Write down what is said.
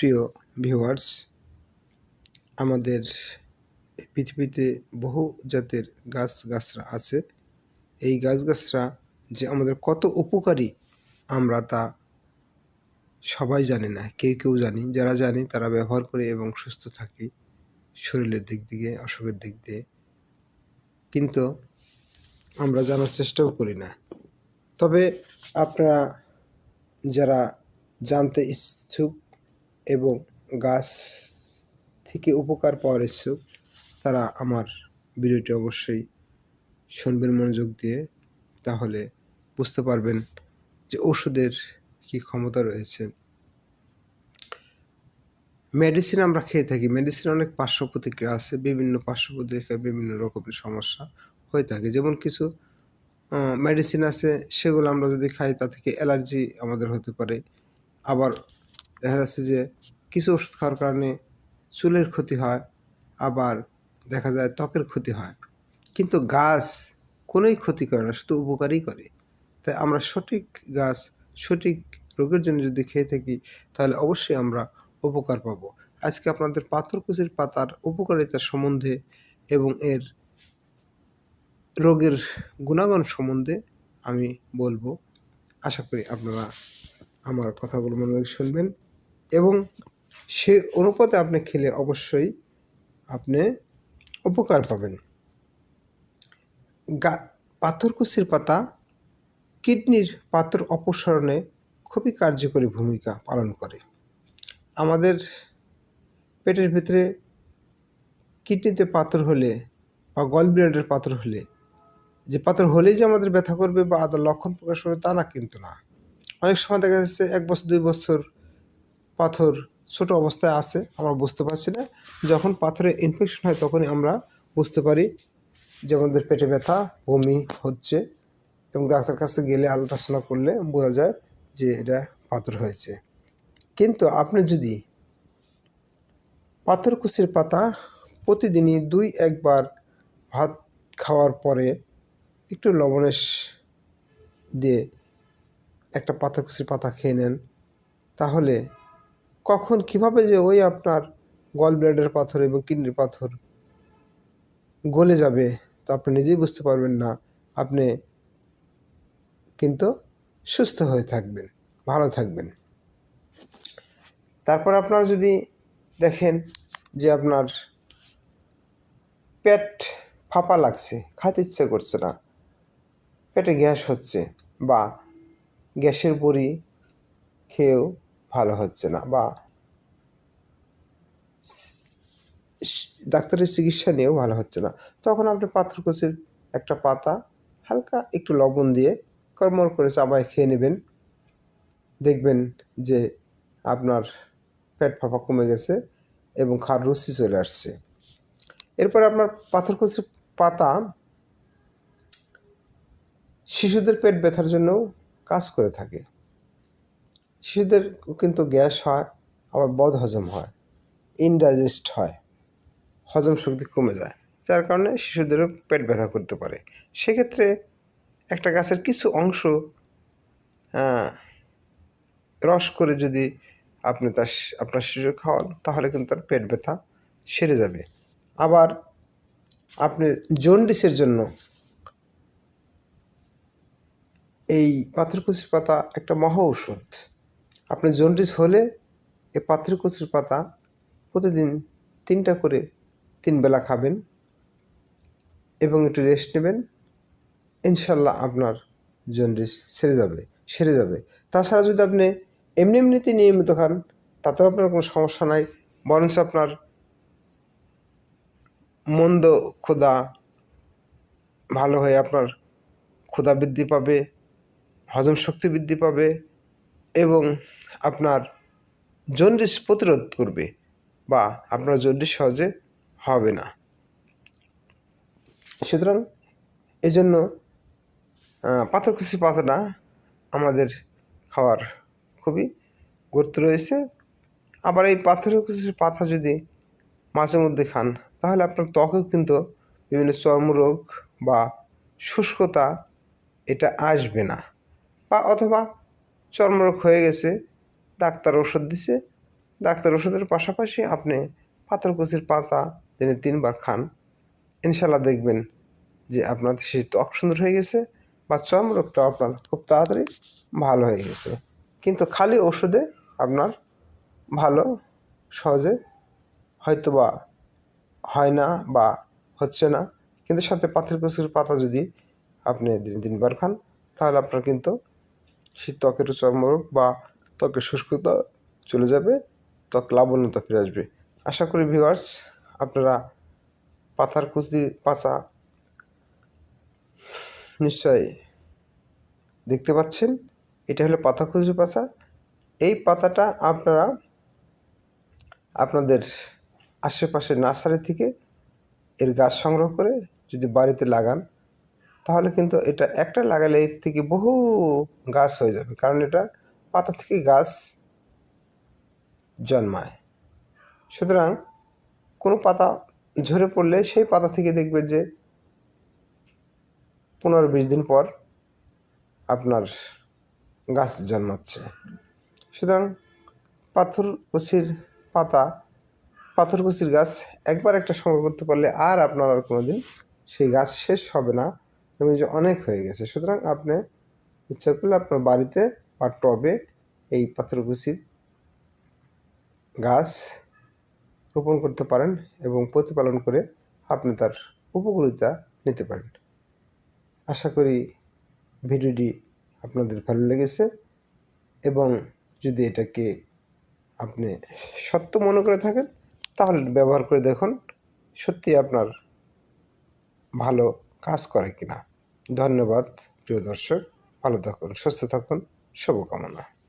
প্রিয় ভিউয়ার্স আমাদের পৃথিবীতে বহু জাতের গাছ গাছরা আছে। এই গাছ গাছরা যে আমাদের কত উপকারী আমরা তা সবাই জানি না, কেউ কেউ জানি। যারা জানি তারা ব্যবহার করে এবং সুস্থ থাকি শরীরের দিক থেকে অসুখের দিক দিয়ে। কিন্তু আমরা জানার চেষ্টাও করি না। তবে আপনারা যারা জানতে ইচ্ছুক এবং গাছ থেকে উপকার পাওয়ার ইচ্ছুক, তারা আমার ভিডিওটি অবশ্যই শুনবেন মনোযোগ দিয়ে, তাহলে বুঝতে পারবেন যে ওষুধের কী ক্ষমতা রয়েছে। মেডিসিন আমরা খেয়ে থাকি। মেডিসিন অনেক পার্শ্ব প্রতিক্রিয়া আছে, বিভিন্ন পার্শ্ব প্রতিক্রিয়া, বিভিন্ন রকমের সমস্যা হয়ে থাকে। যেমন কিছু মেডিসিন আছে, সেগুলো আমরা যদি খাই, তা থেকে অ্যালার্জি আমাদের হতে পারে। আবার দেখা যাচ্ছে যে কিছু ওষুধ খাওয়ার কারণে চুলের ক্ষতি হয়, আবার দেখা যায় ত্বকের ক্ষতি হয়। কিন্তু গাছ কোনোই ক্ষতি করে না, শুধু উপকারই করে। তাই আমরা সঠিক গাছ, সঠিক রোগের জন্য যদি খেয়ে থাকি, তাহলে অবশ্যই আমরা উপকার পাবো। আজকে আপনাদের পাথরকুচির পাতার উপকারিতা সম্বন্ধে এবং এর রোগের গুণাগুণ সম্বন্ধে আমি বলব। আশা করি আপনারা আমার কথাগুলো মনোযোগ শুনবেন। এবং সে অনুপাতে আপনি খেলে অবশ্যই আপনি উপকার পাবেন। গা পাথরকুচির পাতা কিডনির পাথর অপসারণে খুবই কার্যকরী ভূমিকা পালন করে। আমাদের পেটের ভিতরে কিডনিতে পাথর হলে বা গল ব্লেডের পাথর হলে, যে পাথর হলেই যে আমাদের ব্যথা করবে বা আদার লক্ষণ প্রকাশ করবে তা না কিন্তু না। অনেক সময় দেখা যাচ্ছে এক বছর, দুই বছর পাথর ছোট অবস্থায় আছে, আমরা বুঝতে পারছি না। যখন পাথরে ইনফেকশন হয়, তখনই আমরা বুঝতে পারি যে আমাদের পেটে ব্যথা, বমি হচ্ছে এবং ডাক্তার কাছে গেলে আলোচনা করলে বোঝা যায় যে এটা পাথর হয়েছে। কিন্তু আপনি যদি পাথরকুচির পাতা প্রতিদিনই দুই, একবার ভাত খাওয়ার পরে একটু লবণের দিয়ে একটা পাথরকুচির পাতা খেয়ে নেন, তাহলে কখন, কীভাবে যে ওই আপনার গল ব্লেডের পাথর এবং কিডনির পাথর গলে যাবে, তা আপনি নিজেই বুঝতে পারবেন না। আপনি কিন্তু সুস্থ হয়ে থাকবেন, ভালো থাকবেন। তারপর আপনার যদি দেখেন যে আপনার পেট ফাঁপা লাগছে খাতে ইচ্ছে করছে না, পেটে গ্যাস হচ্ছে বা গ্যাসের বড়ি খেয়েও ভালো হচ্ছে না বা ডাক্তারের চিকিৎসা নিয়েও ভালো হচ্ছে না। তখন আপনি পাথরকুচির একটা পাতা হালকা একটু লবণ দিয়ে কর্মর করে চাবায় খেয়ে নেবেন। দেখবেন যে আপনার পেট ফাঁপা কমে গেছে এবং খার রুচি চলে আসছে। এরপর আপনার পাথরকুচির পাতা শিশুদের পেট ব্যথার জন্যও কাজ করে থাকে। শিশুদের কিন্তু গ্যাস হয়, আবার বদ হজম হয় ইনডাইজেস্ট হয়, হজম শক্তি কমে যায়, যার কারণে শিশুদেরও পেট ব্যথা করতে পারে। সেক্ষেত্রে একটা গাছের কিছু অংশ রস করে যদি আপনি তার আপনার শিশু খাওয়ান, তাহলে কিন্তু তার পেট ব্যথা সেরে যাবে। আবার আপনি জন্ডিসের জন্য এই পাথরকুচির পাতা একটা মহা ঔষধ। আপনি জন্ডিস হলে এই পাথরকুচির পাতা প্রতিদিন তিনটা করে তিন বেলা খাবেন এবং একটু রেস্ট নেবেন। ইনশাল্লাহ আপনার জন্ডিস সেরে যাবে সেরে যাবে। তাছাড়া যদি আপনি এমনি এমনিতে নিয়মিত খান, তাতেও আপনার কোনো সমস্যা নাই, বরঞ্চ আপনার মন্দ ক্ষুদা ভালো হয়ে আপনার ক্ষুদা বৃদ্ধি পাবে, হজম শক্তি বৃদ্ধি পাবে এবং আপনার জন্ডিস প্রতিরোধ করবে বা আপনার জন্ডিস সহজে হবে না। সুতরাং এই জন্য পাথরকুচি পাতাটা আমাদের খাওয়ার খুবই গুরুত্ব রয়েছে। আবার এই পাথরকুচির পাতা যদি মাঝে মধ্যে খান, তাহলে আপনার ত্বকেও কিন্তু বিভিন্ন চর্মরোগ বা শুষ্কতা এটা আসবে না। বা অথবা চর্মরোগ হয়ে গেছে ডাক্তার ওষুধ দিছে। ডাক্তার ওষুধের পাশাপাশি আপনি পাথরকুচির পাতা দিনে তিনবার খান। ইনশাল্লাহ দেখবেন যে আপনার সেই ত্বক সুন্দর হয়ে গেছে বা চর্মরোগটা আপনার খুব তাড়াতাড়ি ভালো হয়ে গেছে। কিন্তু খালি ওষুধে আপনার ভালো, সহজে হয়তো বা হয় না বা হচ্ছে না। কিন্তু সাথে পাথরকুচির পাতা যদি আপনি দিন তিনবার খান, তাহলে আপনার কিন্তু সেই ত্বকের চর্মরোগ বা ত্বকের শুষ্কতা চলে যাবে, ত্বক লাবণ্যতা ফিরে আসবে। আশা করি ভিউয়ার্স, আপনারা পাতার কুচি, পাতা নিশ্চয়ই দেখতে পাচ্ছেন, এটা হলো পাতা কুচি পাতা। এই পাতাটা আপনারা আপনাদের আশেপাশে নার্সারি থেকে এর গাছ সংগ্রহ করে যদি বাড়িতে লাগান, তাহলে কিন্তু এটা একটা লাগালে এর থেকে বহু গাছ হয়ে যাবে। কারণ এটা পাতা থেকে গাছ জন্মায়। সুতরাং কোনো পাতা ঝরে পড়লে সেই পাতা থেকে দেখবেন যে পনেরো বিশ দিন পর আপনার গাছ জন্মাচ্ছে। সুতরাং পাথরকুচির পাতা পাথরকুচির গাছ একবার একটা সংগ্রহ করতে পারলে আর আপনার আর কোনো দিন সেই গাছ শেষ হবে না। এবং যে অনেক হয়ে গেছে। সুতরাং আপনি ইচ্ছা করলে আপনার বাড়িতে বা টবে এই পাথরকুচির গাছ রোপণ করতে পারেন এবং প্রতিপালন করে আপনি তার উপকারিতা নিতে পারেন। আশা করি ভিডিওটি আপনাদের ভালো লেগেছে এবং যদি এটাকে আপনি সত্য মনে করে থাকেন, তাহলে ব্যবহার করে দেখুন সত্যি আপনার ভালো কাজ করে কিনা। ধন্যবাদ, প্রিয় দর্শক। ভালো থাকুন, সুস্থ থাকুন। 是不，哥们。